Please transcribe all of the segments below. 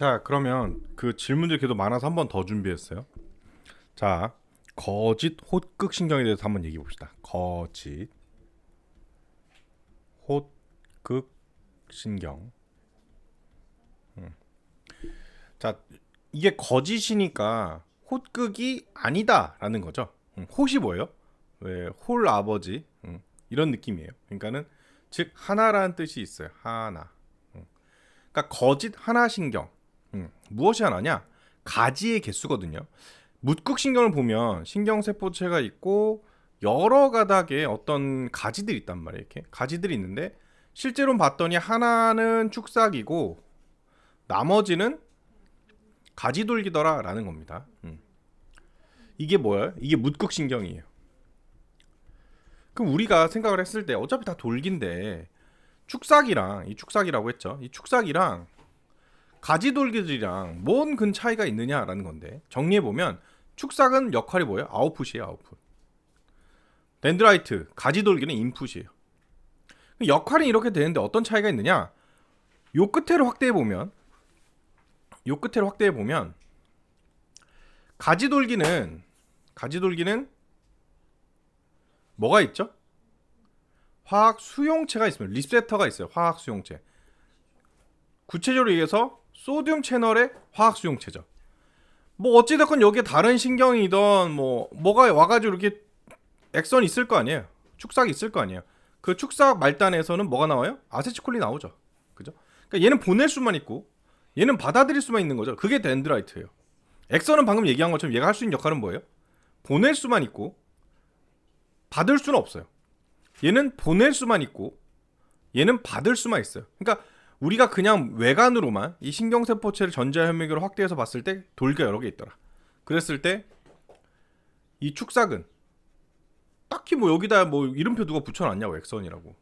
자, 그러면 그 질문들이 계속 많아서 한 번 더 준비했어요. 자, 거짓 호극 신경에 대해서 한번 얘기해 봅시다. 거짓 호극 신경. 음. 자, 이게 거짓이니까 호극이 아니다라는 거죠. 음, 홀이 뭐예요? 왜 홀 아버지 음, 이런 느낌이에요. 그러니까는 즉 하나라는 뜻이 있어요. 하나. 음. 그러니까 거짓 하나 신경. 음, 무엇이 하나냐? 가지의 개수거든요. 묻극 신경을 보면 신경 세포체가 있고 여러 가닥의 어떤 가지들이 있단 말이에요. 이렇게 가지들이 있는데 실제로 봤더니 하나는 축삭이고 나머지는 가지돌기더라라는 겁니다. 음. 이게 뭐야? 이게 묻극 신경이에요. 그럼 우리가 생각을 했을 때 어차피 다 돌기인데 축삭이랑 이 축삭이라고 했죠. 이 축삭이랑 가지돌기들이랑 뭔 근 차이가 있느냐라는 건데 정리해 보면 축삭은 역할이 뭐예요? 아웃풋이에요, 아웃풋. 덴드라이트 가지돌기는 인풋이에요. 역할이 이렇게 되는데 어떤 차이가 있느냐? 요 끝에를 확대해 보면 요 끝에를 확대해 보면 가지돌기는 가지돌기는 뭐가 있죠? 화학 수용체가 있습니다. 리세터가 있어요. 화학 수용체. 구체적으로 얘기해서 소듐 채널의 화학 수용체죠. 뭐 어찌됐건 여기에 다른 신경이든 뭐 뭐가 와가지고 이렇게 액선이 있을 거 아니에요. 축삭이 있을 거 아니에요. 그 축삭 말단에서는 뭐가 나와요? 아세치콜린 나오죠. 그죠? 그러니까 얘는 보낼 수만 있고 얘는 받아들일 수만 있는 거죠. 그게 덴드라이트예요. 액선은 방금 얘기한 것처럼 얘가 할 수 있는 역할은 뭐예요? 보낼 수만 있고 받을 수는 없어요. 얘는 보낼 수만 있고 얘는 받을 수만 있어요. 그러니까 우리가 그냥 외관으로만 이 신경세포체를 전자현미경으로 확대해서 봤을 때 돌기가 여러 개 있더라. 그랬을 때 이 축삭은 딱히 뭐 여기다 뭐 이름표 누가 붙여놨냐고 액선이라고.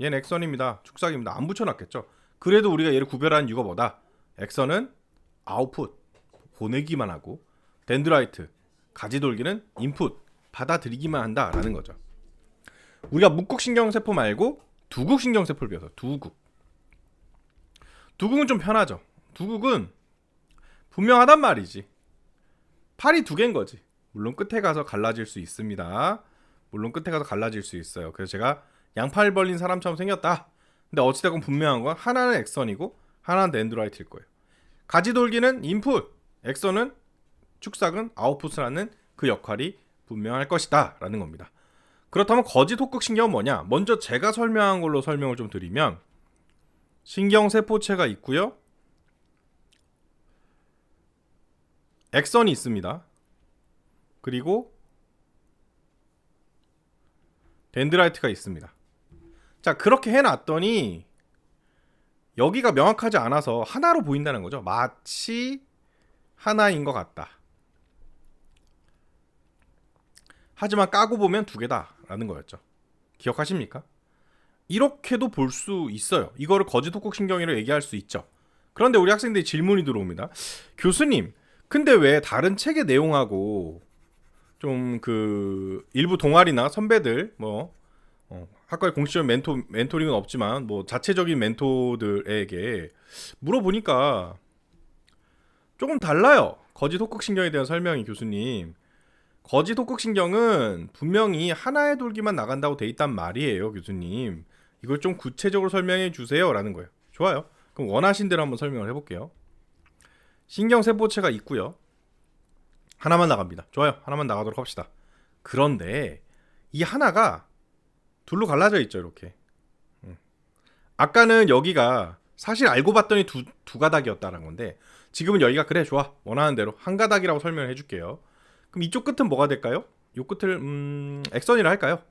얘는 액선입니다. 축삭입니다. 안 붙여놨겠죠. 그래도 우리가 얘를 구별하는 이유가 뭐다? 액선은 아웃풋 보내기만 하고 덴드라이트 가지돌기는 인풋 받아들이기만 한다라는 거죠. 우리가 묵극 신경세포 말고 두극 신경세포를 배워서 두극. 두극은 좀 편하죠. 두극은 분명하단 말이지. 팔이 두 개인 거지. 물론 끝에 가서 갈라질 수 있습니다. 물론 끝에 가서 갈라질 수 있어요. 그래서 제가 양팔 벌린 사람처럼 생겼다. 근데 어찌됐건 분명한 건 하나는 액선이고 하나는 덴드라이트일 거예요. 가지 돌기는 인풋, 액선은 축삭은 아웃풋을 하는 그 역할이 분명할 것이다 라는 겁니다. 그렇다면 거짓 호극 신경은 뭐냐? 먼저 제가 설명한 걸로 설명을 좀 드리면 신경세포체가 있고요. 액선이 있습니다. 그리고 덴드라이트가 있습니다. 자, 그렇게 해놨더니 여기가 명확하지 않아서 하나로 보인다는 거죠. 마치 하나인 것 같다. 하지만 까고 보면 두 개다라는 거였죠. 기억하십니까? 이렇게도 볼 수 있어요. 이거를 거짓 호국 신경이라고 얘기할 수 있죠. 그런데 우리 학생들이 질문이 들어옵니다. 교수님, 근데 왜 다른 책의 내용하고 좀 그 일부 동아리나 선배들 뭐 어, 학과의 공식적인 멘토 멘토링은 없지만 뭐 자체적인 멘토들에게 물어보니까 조금 달라요. 거짓 호극 신경에 대한 설명이 교수님. 거짓 호극 신경은 분명히 하나의 돌기만 나간다고 돼 있단 말이에요, 교수님. 이걸 좀 구체적으로 설명해 주세요라는 거예요. 좋아요. 그럼 원하신 대로 한번 설명을 해볼게요. 신경 세포체가 있고요. 하나만 나갑니다. 좋아요. 하나만 나가도록 합시다. 그런데 이 하나가 둘로 갈라져 있죠, 이렇게. 음. 아까는 여기가 사실 알고 봤더니 두, 두 가닥이었다는 건데 지금은 여기가 그래 좋아 원하는 대로 한 가닥이라고 설명을 해줄게요. 그럼 이쪽 끝은 뭐가 될까요? 이 끝을 음, 액선이라 할까요?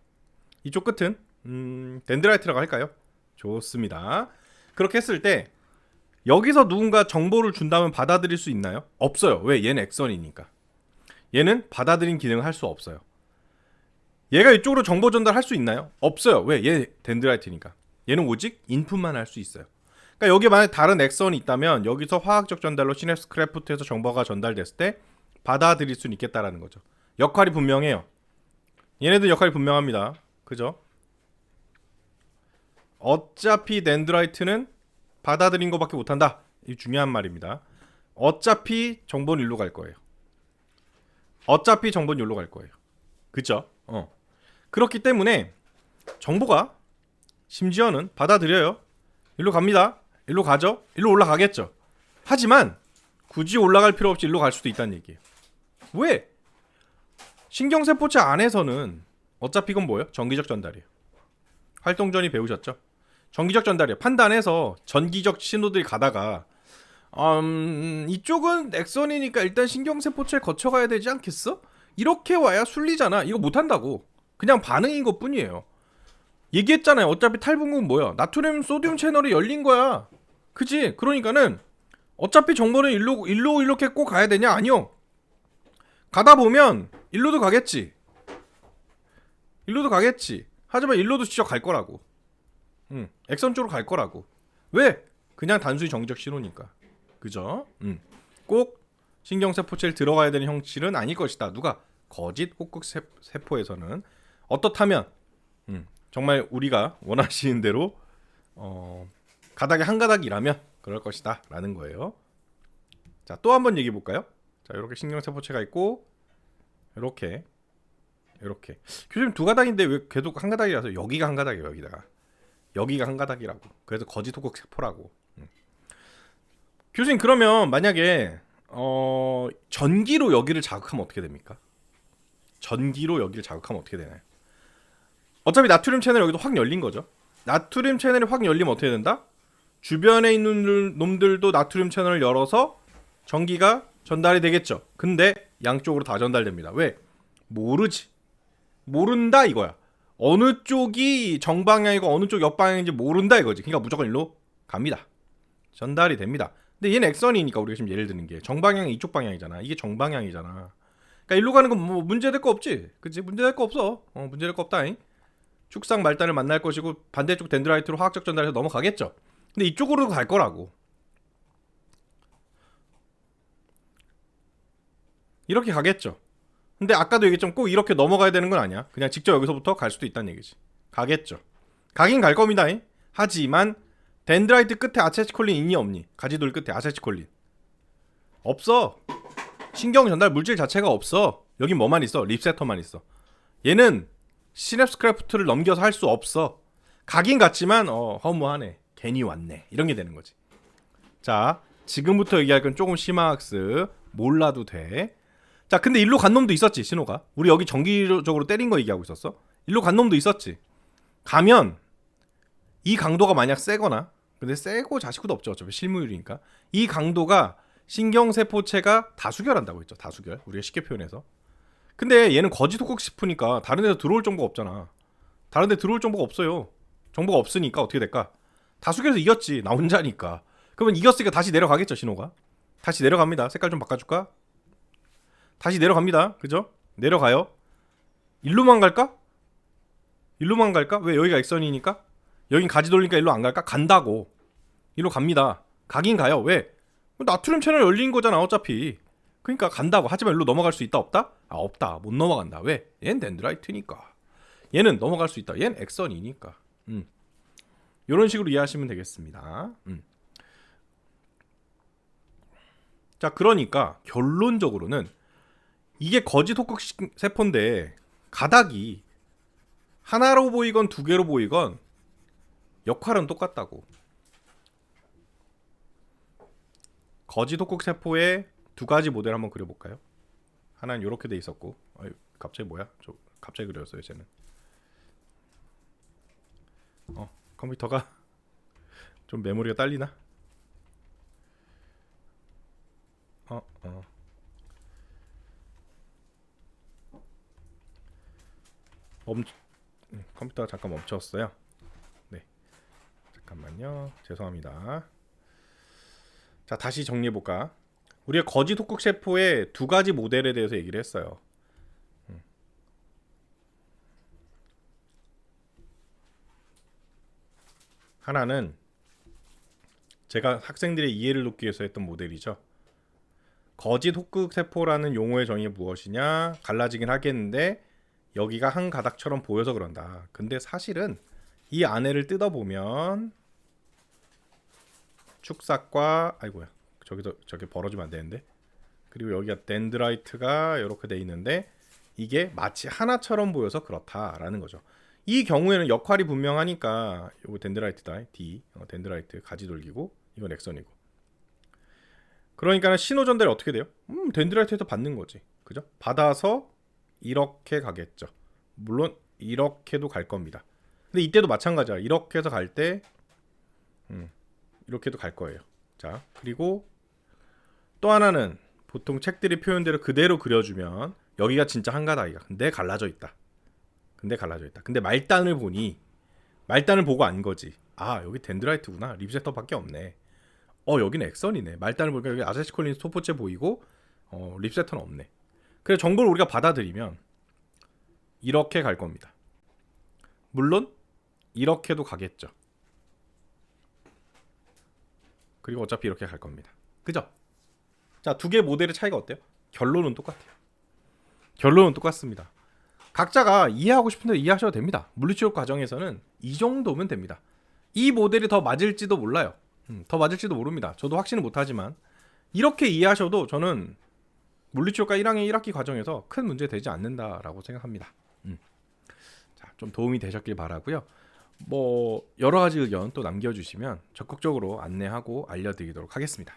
이쪽 끝은 음, 덴드라이트라고 할까요? 좋습니다. 그렇게 했을 때 여기서 누군가 정보를 준다면 받아들일 수 있나요? 없어요. 왜? 얘는 액선이니까. 얘는 받아들인 기능을 할 수 없어요. 얘가 이쪽으로 정보 전달할 수 있나요? 없어요. 왜? 얘 덴드라이트니까. 얘는 오직 인풋만 할 수 있어요. 그러니까 여기 만약 다른 액선이 있다면 여기서 화학적 전달로 시냅스 크래프트에서 정보가 전달됐을 때 받아들일 수는 있겠다라는 거죠. 역할이 분명해요. 얘네들 역할이 분명합니다. 그죠? 어차피 덴드라이트는 받아들인 것밖에 못한다. 이 중요한 말입니다. 어차피 정보는 일로 갈 거예요. 어차피 정보는 일로 갈 거예요. 그죠? 어. 그렇기 때문에 정보가 심지어는 받아들여요. 일로 갑니다. 일로 가죠. 일로 올라가겠죠. 하지만 굳이 올라갈 필요 없이 일로 갈 수도 있다는 얘기예요. 왜? 신경세포체 안에서는 어차피 이건 뭐예요? 전기적 전달이에요. 활동전이 배우셨죠? 전기적 전달이에요. 판단해서 전기적 신호들이 가다가 음, 이쪽은 엑선이니까 일단 신경세포체를 거쳐가야 되지 않겠어? 이렇게 와야 순리잖아. 이거 못한다고. 그냥 반응인 것 뿐이에요. 얘기했잖아요. 어차피 탈분구는 뭐야? 나트륨 소듐 채널이 열린 거야. 그지? 그러니까는 어차피 정보는 일로 일로 이렇게 꼭 가야 되냐? 아니요. 가다 보면 일로도 가겠지. 일로도 가겠지. 하지만 일로도 진짜 갈 거라고. 응. 액선 쪽으로 갈 거라고. 왜? 그냥 단순히 정적 신호니까. 그죠? 음. 꼭 신경세포체를 들어가야 되는 형질은 아닐 것이다. 누가? 거짓 세- 세포에서는 어떻다면 음, 정말 우리가 원하시는 대로 어, 가닥이 한 가닥이라면 그럴 것이다라는 거예요. 자, 또 한 번 얘기해 볼까요? 자, 이렇게 신경세포체가 있고 이렇게 이렇게 교수님 두 가닥인데 왜 계속 한 가닥이라서 여기가 한 가닥이에요 여기다가 여기가 한 가닥이라고 그래서 거짓 호국 세포라고 음. 교수님 그러면 만약에 어 전기로 여기를 자극하면 어떻게 됩니까? 전기로 여기를 자극하면 어떻게 되나요? 어차피 나트륨 채널 여기도 확 열린 거죠. 나트륨 채널이 확 열리면 어떻게 된다? 주변에 있는 놈들도 나트륨 채널을 열어서 전기가 전달이 되겠죠. 근데 양쪽으로 다 전달됩니다. 왜? 모르지. 모른다 이거야. 어느 쪽이 정방향이고 어느 쪽 역방향인지 모른다 이거지. 그러니까 무조건 일로 갑니다. 전달이 됩니다. 근데 얘는 액선이니까 우리가 지금 예를 드는 게 정방향이 이쪽 방향이잖아. 이게 정방향이잖아. 그러니까 일로 가는 건 뭐 문제될 거 없지. 그치? 문제될 거 없어. 어, 문제될 거 없다잉. 축상 말단을 만날 것이고 반대쪽 덴드라이트로 화학적 전달해서 넘어가겠죠. 근데 이쪽으로 갈 거라고. 이렇게 가겠죠. 근데 아까도 얘기했지만 꼭 이렇게 넘어가야 되는 건 아니야. 그냥 직접 여기서부터 갈 수도 있다는 얘기지. 가겠죠. 가긴 갈 겁니다. 하지만 덴드라이트 끝에 아세치콜린 있니 없니? 가지돌 끝에 아세치콜린 없어. 신경 전달 물질 자체가 없어. 여기 뭐만 있어? 립세터만 있어. 얘는 시냅스 크래프트를 넘겨서 할 수 없어. 가긴 갔지만 어 허무하네. 괜히 왔네. 이런 게 되는 거지. 자, 지금부터 얘기할 건 조금 심화학습 몰라도 돼. 자, 근데 일로 간 놈도 있었지, 신호가. 우리 여기 정기적으로 때린 거 얘기하고 있었어. 일로 간 놈도 있었지. 가면 이 강도가 만약 세거나 근데 세고 자식도 없죠. 어차피 실무율이니까. 이 강도가 신경세포체가 다수결한다고 했죠. 다수결. 우리가 쉽게 표현해서. 근데 얘는 거짓 호국 싶으니까 다른 데서 들어올 정보가 없잖아. 다른 데 들어올 정보가 없어요. 정보가 없으니까 어떻게 될까? 다수결에서 이겼지. 나 혼자니까. 그러면 이겼으니까 다시 내려가겠죠, 신호가. 다시 내려갑니다. 색깔 좀 바꿔줄까? 다시 내려갑니다. 그죠? 내려가요. 일로만 갈까? 일로만 갈까? 왜 여기가 액선이니까? 여긴 가지 돌리니까 일로 안 갈까? 간다고. 일로 갑니다. 가긴 가요. 왜? 나트륨 채널 열린 거잖아, 어차피. 그러니까 간다고. 하지만 일로 넘어갈 수 있다, 없다? 아, 없다. 못 넘어간다. 왜? 얘는 덴드라이트니까. 얘는 넘어갈 수 있다. 얘는 액선이니까. 음. 이런 식으로 이해하시면 되겠습니다. 음. 자, 그러니까 결론적으로는 이게 거짓 호국 세포인데 가닥이 하나로 보이건 두 개로 보이건 역할은 똑같다고. 거짓 호국 세포의 두 가지 모델 한번 그려볼까요? 하나는 이렇게 돼 있었고, 어이, 갑자기 뭐야? 저 갑자기 그렸어요, 쟤는. 어, 컴퓨터가 좀 메모리가 딸리나? 어, 어. 멈 음, 컴퓨터가 잠깐 멈췄어요. 네. 잠깐만요. 죄송합니다. 자, 다시 정리해 볼까? 우리가 거짓 호국 세포의 두 가지 모델에 대해서 얘기를 했어요. 음. 하나는 제가 학생들의 이해를 돕기 위해서 했던 모델이죠. 거짓 호국 세포라는 용어의 정의가 무엇이냐? 갈라지긴 하겠는데 여기가 한 가닥처럼 보여서 그런다. 근데 사실은 이 안에를 뜯어보면 축삭과 아이고야 저기서 저기 벌어지면 안 되는데 그리고 여기가 덴드라이트가 이렇게 돼 있는데 이게 마치 하나처럼 보여서 그렇다라는 거죠. 이 경우에는 역할이 분명하니까 이거 덴드라이트다 D 어, 덴드라이트 가지 돌기고 이건 엑선이고 그러니까 신호 전달이 어떻게 돼요? 음 덴드라이트에서 받는 거지 그죠? 받아서 이렇게 가겠죠. 물론 이렇게도 갈 겁니다. 근데 이때도 마찬가지야. 이렇게 해서 갈 때, 음, 이렇게도 갈 거예요. 자, 그리고 또 하나는 보통 책들이 표현대로 그대로 그려주면 여기가 진짜 한가닥이가. 근데 갈라져 있다. 근데 갈라져 있다. 근데 말단을 보니 말단을 보고 안 거지. 아 여기 덴드라이트구나. 립세터밖에 없네. 어 여기는 엑선이네. 말단을 보니까 여기 아자시 콜린스 토포체 보이고 어 립세터는 없네. 그래서 정보를 우리가 받아들이면 이렇게 갈 겁니다. 물론 이렇게도 가겠죠. 그리고 어차피 이렇게 갈 겁니다. 그죠? 자, 두 개 모델의 차이가 어때요? 결론은 똑같아요. 결론은 똑같습니다. 각자가 이해하고 싶은 대로 이해하셔도 됩니다. 물리치료 과정에서는 이 정도면 됩니다. 이 모델이 더 맞을지도 몰라요. 음, 더 맞을지도 모릅니다. 저도 확신은 못하지만 이렇게 이해하셔도 저는 물리치료과 1학년 1학기 과정에서 큰 문제 되지 않는다라고 생각합니다. 음. 자, 좀 도움이 되셨길 바라고요. 뭐 여러 가지 의견 또 남겨주시면 적극적으로 안내하고 알려드리도록 하겠습니다.